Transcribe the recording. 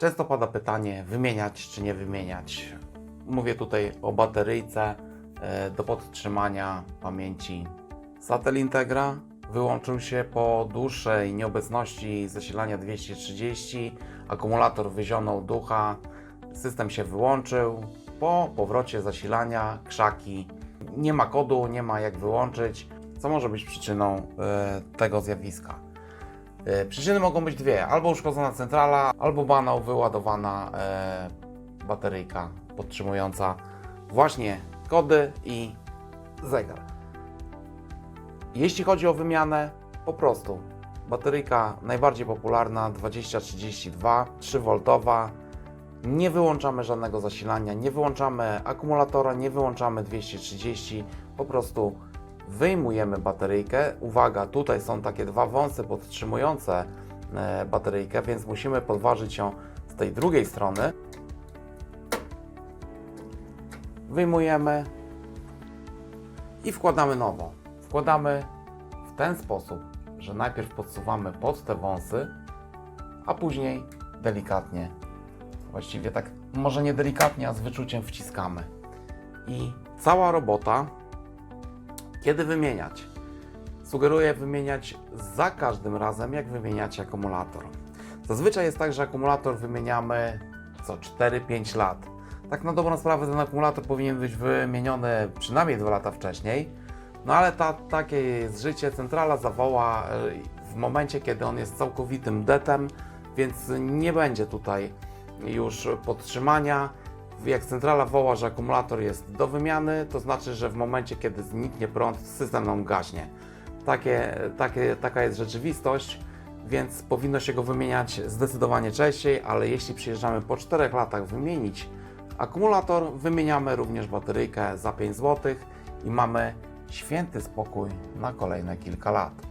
Często pada pytanie, wymieniać czy nie wymieniać. Mówię tutaj o bateryjce e, do podtrzymania pamięci. Satel Integra wyłączył się po dłuższej nieobecności zasilania 230. Akumulator wyzionął ducha, system się wyłączył. Po powrocie zasilania krzaki. Nie ma kodu, nie ma jak wyłączyć, co może być przyczyną e, tego zjawiska. E, Przyczyny mogą być dwie: albo uszkodzona centrala, albo banał wyładowana e, bateryjka podtrzymująca właśnie kody i zegar. Jeśli chodzi o wymianę, po prostu bateryjka najbardziej popularna 2032 3V. Nie wyłączamy żadnego zasilania, nie wyłączamy akumulatora, nie wyłączamy 230, po prostu wyjmujemy bateryjkę. Uwaga, tutaj są takie dwa wąsy podtrzymujące e, bateryjkę, więc musimy podważyć ją z tej drugiej strony. Wyjmujemy i wkładamy nową. Wkładamy w ten sposób, że najpierw podsuwamy pod te wąsy, a później delikatnie, właściwie tak może nie delikatnie, a z wyczuciem wciskamy. I cała robota kiedy wymieniać? Sugeruję wymieniać za każdym razem, jak wymieniacie akumulator. Zazwyczaj jest tak, że akumulator wymieniamy co 4-5 lat. Tak na dobrą sprawę ten akumulator powinien być wymieniony przynajmniej 2 lata wcześniej. No ale ta, takie jest życie. Centrala zawoła e, w momencie, kiedy on jest całkowitym detem, więc nie będzie tutaj już podtrzymania. Jak centrala woła, że akumulator jest do wymiany, to znaczy, że w momencie, kiedy zniknie prąd, system nam gaśnie. Takie, takie, taka jest rzeczywistość, więc powinno się go wymieniać zdecydowanie częściej, ale jeśli przyjeżdżamy po 4 latach wymienić akumulator, wymieniamy również bateryjkę za 5 zł i mamy święty spokój na kolejne kilka lat.